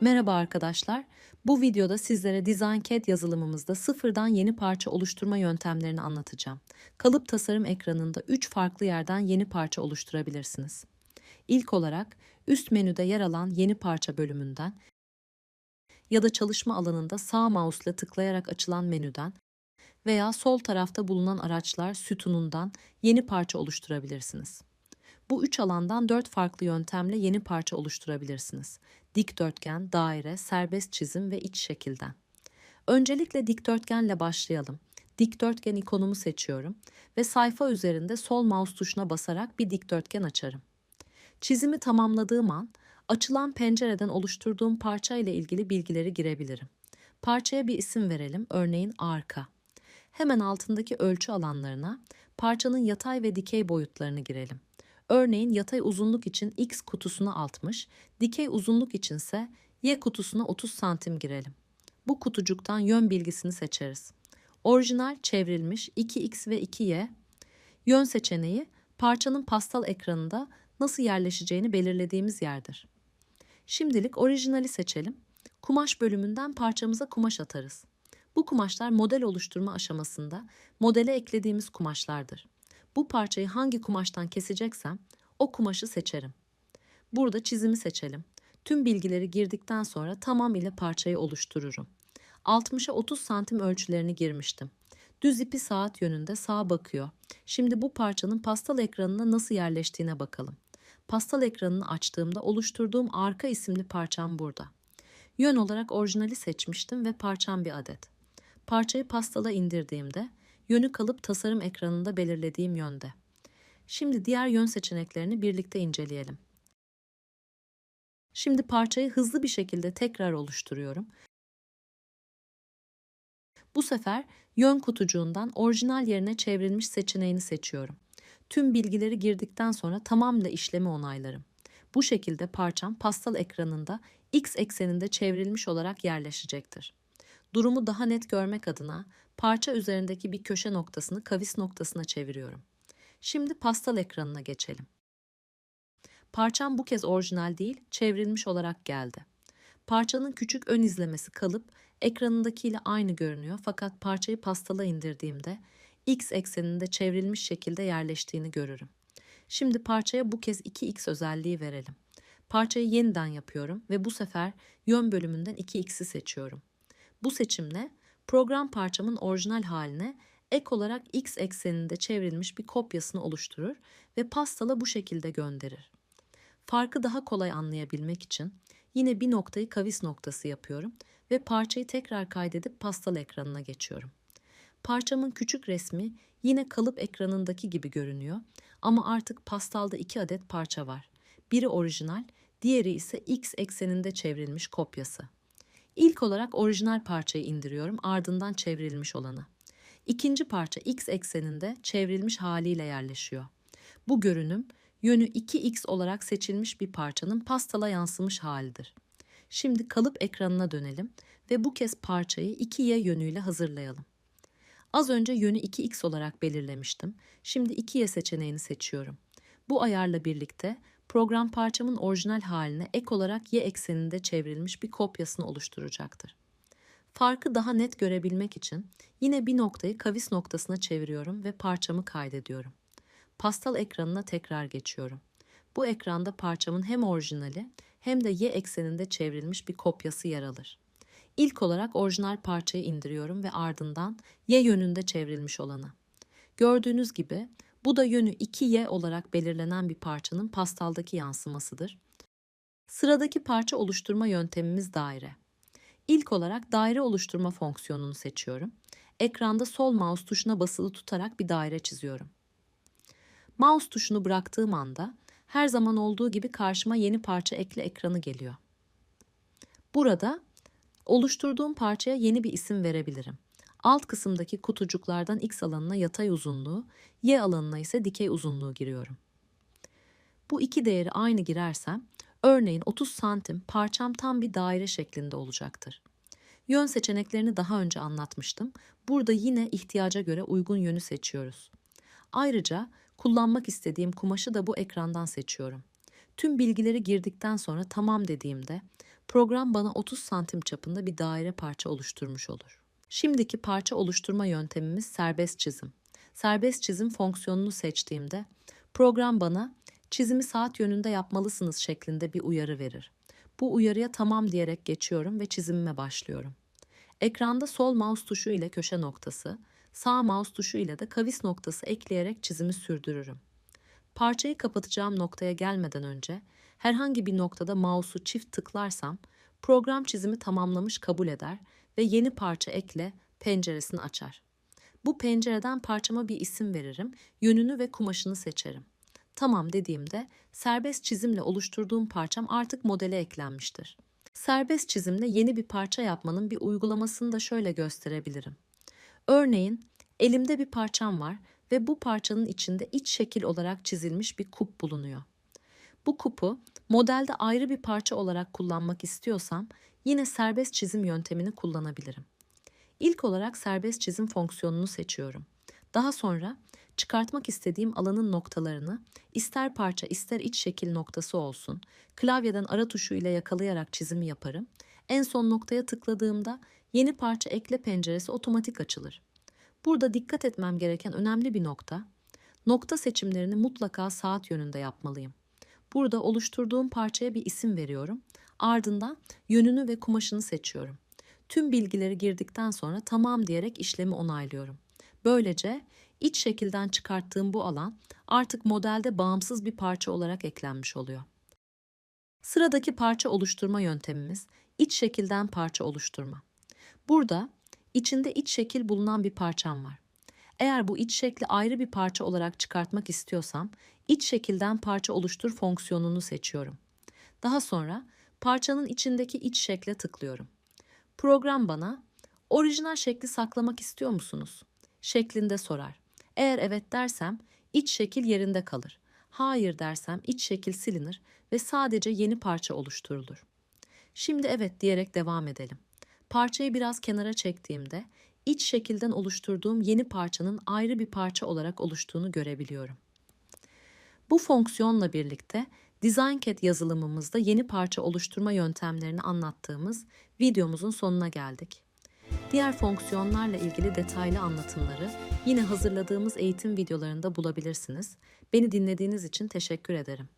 Merhaba arkadaşlar. Bu videoda sizlere DesignCAD yazılımımızda sıfırdan yeni parça oluşturma yöntemlerini anlatacağım. Kalıp tasarım ekranında 3 farklı yerden yeni parça oluşturabilirsiniz. İlk olarak üst menüde yer alan yeni parça bölümünden ya da çalışma alanında sağ mouse ile tıklayarak açılan menüden veya sol tarafta bulunan araçlar sütunundan yeni parça oluşturabilirsiniz. Bu üç alandan dört farklı yöntemle yeni parça oluşturabilirsiniz. Dikdörtgen, daire, serbest çizim ve iç şekilden. Öncelikle dikdörtgenle başlayalım. Dikdörtgen ikonumu seçiyorum ve sayfa üzerinde sol mouse tuşuna basarak bir dikdörtgen açarım. Çizimi tamamladığım an açılan pencereden oluşturduğum parça ile ilgili bilgileri girebilirim. Parçaya bir isim verelim, örneğin arka. Hemen altındaki ölçü alanlarına parçanın yatay ve dikey boyutlarını girelim. Örneğin yatay uzunluk için X kutusuna 60, dikey uzunluk içinse Y kutusuna 30 santim girelim. Bu kutucuktan yön bilgisini seçeriz. Orijinal çevrilmiş 2X ve 2Y. Yön seçeneği parçanın pastal ekranında nasıl yerleşeceğini belirlediğimiz yerdir. Şimdilik orijinali seçelim. Kumaş bölümünden parçamıza kumaş atarız. Bu kumaşlar model oluşturma aşamasında modele eklediğimiz kumaşlardır. Bu parçayı hangi kumaştan keseceksem o kumaşı seçerim. Burada çizimi seçelim. Tüm bilgileri girdikten sonra tamamıyla parçayı oluştururum. 60'a 30 santim ölçülerini girmiştim. Düz ipi saat yönünde sağa bakıyor. Şimdi bu parçanın pastal ekranına nasıl yerleştiğine bakalım. Pastal ekranını açtığımda oluşturduğum arka isimli parçam burada. Yön olarak orijinali seçmiştim ve parçam bir adet. Parçayı pastala indirdiğimde yönü kalıp tasarım ekranında belirlediğim yönde. Şimdi diğer yön seçeneklerini birlikte inceleyelim. Şimdi parçayı hızlı bir şekilde tekrar oluşturuyorum. Bu sefer yön kutucuğundan orijinal yerine çevrilmiş seçeneğini seçiyorum. Tüm bilgileri girdikten sonra tamamla işlemi onaylarım. Bu şekilde parçam pastal ekranında x ekseninde çevrilmiş olarak yerleşecektir. Durumu daha net görmek adına parça üzerindeki bir köşe noktasını kavis noktasına çeviriyorum. Şimdi pastal ekranına geçelim. Parçam bu kez orijinal değil, çevrilmiş olarak geldi. Parçanın küçük ön izlemesi kalıp ekranındakiyle aynı görünüyor fakat parçayı pastala indirdiğimde x ekseninde çevrilmiş şekilde yerleştiğini görürüm. Şimdi parçaya bu kez 2x özelliği verelim. Parçayı yeniden yapıyorum ve bu sefer yön bölümünden 2x'i seçiyorum. Bu seçimle program parçamın orijinal haline ek olarak x ekseninde çevrilmiş bir kopyasını oluşturur ve pastala bu şekilde gönderir. Farkı daha kolay anlayabilmek için yine bir noktayı kavis noktası yapıyorum ve parçayı tekrar kaydedip pastal ekranına geçiyorum. Parçamın küçük resmi yine kalıp ekranındaki gibi görünüyor ama artık pastalda iki adet parça var. Biri orijinal, diğeri ise x ekseninde çevrilmiş kopyası. İlk olarak orijinal parçayı indiriyorum ardından çevrilmiş olanı. İkinci parça x ekseninde çevrilmiş haliyle yerleşiyor. Bu görünüm yönü 2x olarak seçilmiş bir parçanın pastala yansımış halidir. Şimdi kalıp ekranına dönelim ve bu kez parçayı 2y yönüyle hazırlayalım. Az önce yönü 2x olarak belirlemiştim. Şimdi 2y seçeneğini seçiyorum. Bu ayarla birlikte program parçamın orijinal haline ek olarak y ekseninde çevrilmiş bir kopyasını oluşturacaktır. Farkı daha net görebilmek için yine bir noktayı kavis noktasına çeviriyorum ve parçamı kaydediyorum. Pastal ekranına tekrar geçiyorum. Bu ekranda parçamın hem orijinali hem de y ekseninde çevrilmiş bir kopyası yer alır. İlk olarak orijinal parçayı indiriyorum ve ardından y yönünde çevrilmiş olanı. Gördüğünüz gibi bu da yönü 2y olarak belirlenen bir parçanın pastaldaki yansımasıdır. Sıradaki parça oluşturma yöntemimiz daire. İlk olarak daire oluşturma fonksiyonunu seçiyorum. Ekranda sol mouse tuşuna basılı tutarak bir daire çiziyorum. Mouse tuşunu bıraktığım anda her zaman olduğu gibi karşıma yeni parça ekle ekranı geliyor. Burada oluşturduğum parçaya yeni bir isim verebilirim. Alt kısımdaki kutucuklardan x alanına yatay uzunluğu, y alanına ise dikey uzunluğu giriyorum. Bu iki değeri aynı girersem, örneğin 30 santim parçam tam bir daire şeklinde olacaktır. Yön seçeneklerini daha önce anlatmıştım. Burada yine ihtiyaca göre uygun yönü seçiyoruz. Ayrıca kullanmak istediğim kumaşı da bu ekrandan seçiyorum. Tüm bilgileri girdikten sonra tamam dediğimde program bana 30 santim çapında bir daire parça oluşturmuş olur. Şimdiki parça oluşturma yöntemimiz serbest çizim. Serbest çizim fonksiyonunu seçtiğimde program bana çizimi saat yönünde yapmalısınız şeklinde bir uyarı verir. Bu uyarıya tamam diyerek geçiyorum ve çizimime başlıyorum. Ekranda sol mouse tuşu ile köşe noktası, sağ mouse tuşu ile de kavis noktası ekleyerek çizimi sürdürürüm. Parçayı kapatacağım noktaya gelmeden önce herhangi bir noktada mouse'u çift tıklarsam program çizimi tamamlamış kabul eder ve yeni parça ekle penceresini açar. Bu pencereden parçama bir isim veririm, yönünü ve kumaşını seçerim. Tamam dediğimde serbest çizimle oluşturduğum parçam artık modele eklenmiştir. Serbest çizimle yeni bir parça yapmanın bir uygulamasını da şöyle gösterebilirim. Örneğin elimde bir parçam var ve bu parçanın içinde iç şekil olarak çizilmiş bir kup bulunuyor. Bu kupu modelde ayrı bir parça olarak kullanmak istiyorsam yine serbest çizim yöntemini kullanabilirim. İlk olarak serbest çizim fonksiyonunu seçiyorum. Daha sonra çıkartmak istediğim alanın noktalarını ister parça ister iç şekil noktası olsun klavyeden ara tuşu ile yakalayarak çizimi yaparım. En son noktaya tıkladığımda yeni parça ekle penceresi otomatik açılır. Burada dikkat etmem gereken önemli bir nokta, nokta seçimlerini mutlaka saat yönünde yapmalıyım. Burada oluşturduğum parçaya bir isim veriyorum. Ardından yönünü ve kumaşını seçiyorum. Tüm bilgileri girdikten sonra tamam diyerek işlemi onaylıyorum. Böylece iç şekilden çıkarttığım bu alan artık modelde bağımsız bir parça olarak eklenmiş oluyor. Sıradaki parça oluşturma yöntemimiz iç şekilden parça oluşturma. Burada içinde iç şekil bulunan bir parçam var. Eğer bu iç şekli ayrı bir parça olarak çıkartmak istiyorsam iç şekilden parça oluştur fonksiyonunu seçiyorum. Daha sonra parçanın içindeki iç şekle tıklıyorum. Program bana orijinal şekli saklamak istiyor musunuz? şeklinde sorar. Eğer evet dersem iç şekil yerinde kalır. Hayır dersem iç şekil silinir ve sadece yeni parça oluşturulur. Şimdi evet diyerek devam edelim. Parçayı biraz kenara çektiğimde iç şekilden oluşturduğum yeni parçanın ayrı bir parça olarak oluştuğunu görebiliyorum. Bu fonksiyonla birlikte DesignCAD yazılımımızda yeni parça oluşturma yöntemlerini anlattığımız videomuzun sonuna geldik. Diğer fonksiyonlarla ilgili detaylı anlatımları yine hazırladığımız eğitim videolarında bulabilirsiniz. Beni dinlediğiniz için teşekkür ederim.